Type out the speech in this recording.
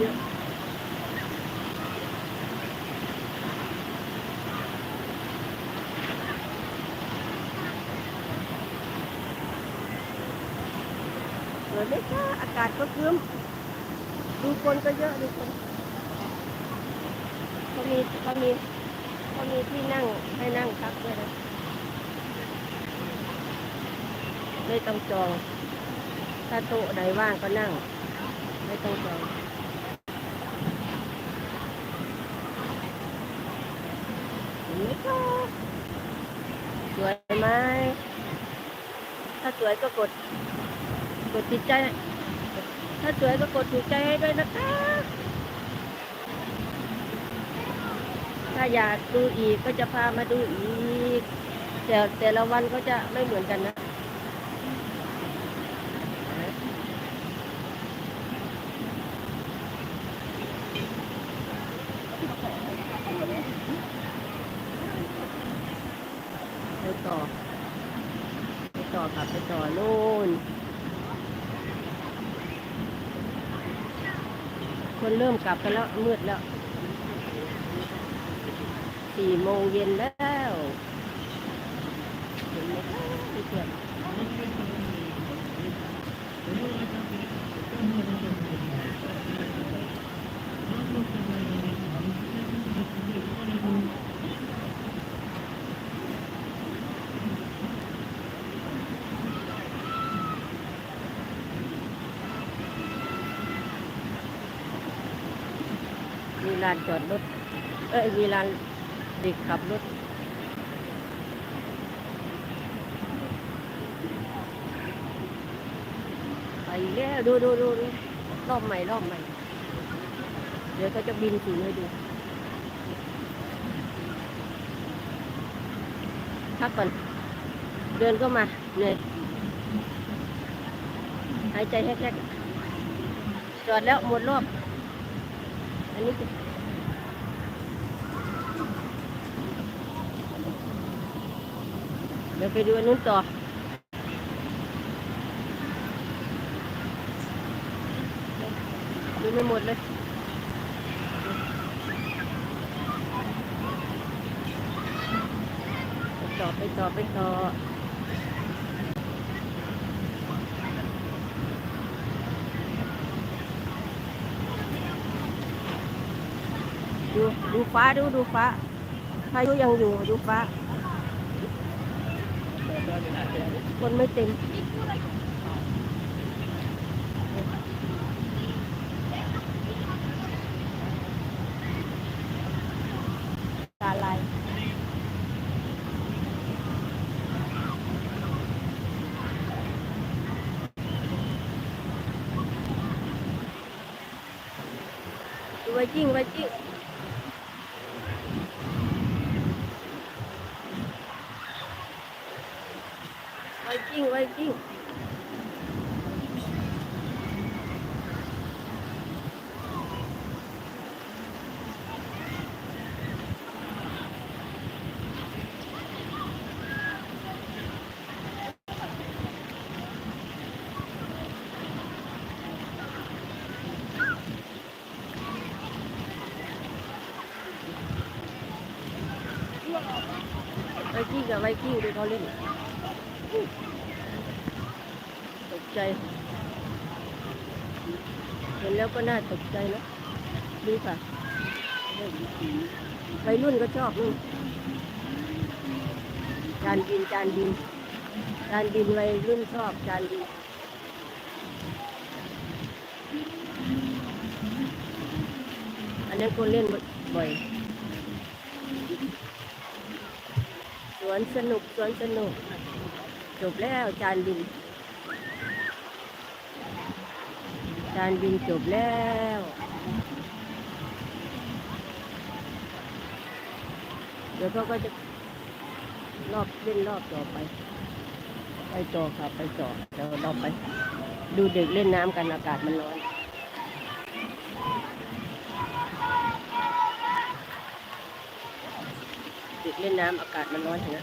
เยอะสวยไหมคะอากาศก็ครึ้มดูคนก็เยอะดูคนเขามีเขามีเขามีที่นั่งให้นั่งพักด้วยนะไม่ต้องจอง ถ้าโต๊ะไหนว่างก็นั่ง ไม่ต้องจองเห็นไหมคะสวยไหม ถ้าสวยก็กด กดติดใจ ถ้าสวยก็กดถูกใจให้ด้วยนะคะ ถ้าอยากดูอีกก็จะพามาดูอีก แต่แต่ละวันก็จะไม่เหมือนกันนะต่อ ต่อค่ะไปต่อนู่น คนเริ่มกลับกันแล้ว มืดแล้วสี่โมงเย็นแล้วเห็นไหมคะเพื่อน มีลานจอดรถ เอ้ย มีลานเด็กขับรถไปแล้วดูดูดูดูรอบใหม่รอบใหม่ เดี๋ยวเขาจะบินสูงให้ดู พักก่อน เดินก็มาเหนื่อยหายใจแฮกๆจอดแล้วหมดรอบ อันนี้คือเดี๋ยวไปดูอันนู้นต่อดูไม่หมดเลยต่อไปต่อไปต่อ ดูดูฟ้าดูดูฟ้าพายุยังอยู่ดูฟ้า คนไม่เต็มตาลายไวจิ้งไวจิ้งไวจิ้ง ไวจิ้งไวจิ้งกับไวจิ้งดูเขาเล่นตก ใจ เห็นแล้วก็น่าตกใจนะดูค่ะวัยรุ่นก็ชอบนี่นจานบินจานบินจานบินวัยรุ่นชอบจานบินอันนั้นคนเล่นบ่อยสวนสนุกสวนสนุกจบแล้วจานบิน จานบินจบแล้วเดี๋ยวเขาก็จะรอบเล่นรอบต่อไป ไปต่อครับไปต่อเดี๋ยวเราไป ดูเด็กเล่นน้ำกันอากาศมันร้อนเด็กเล่นน้ำอากาศมันร้อนเห็นไหม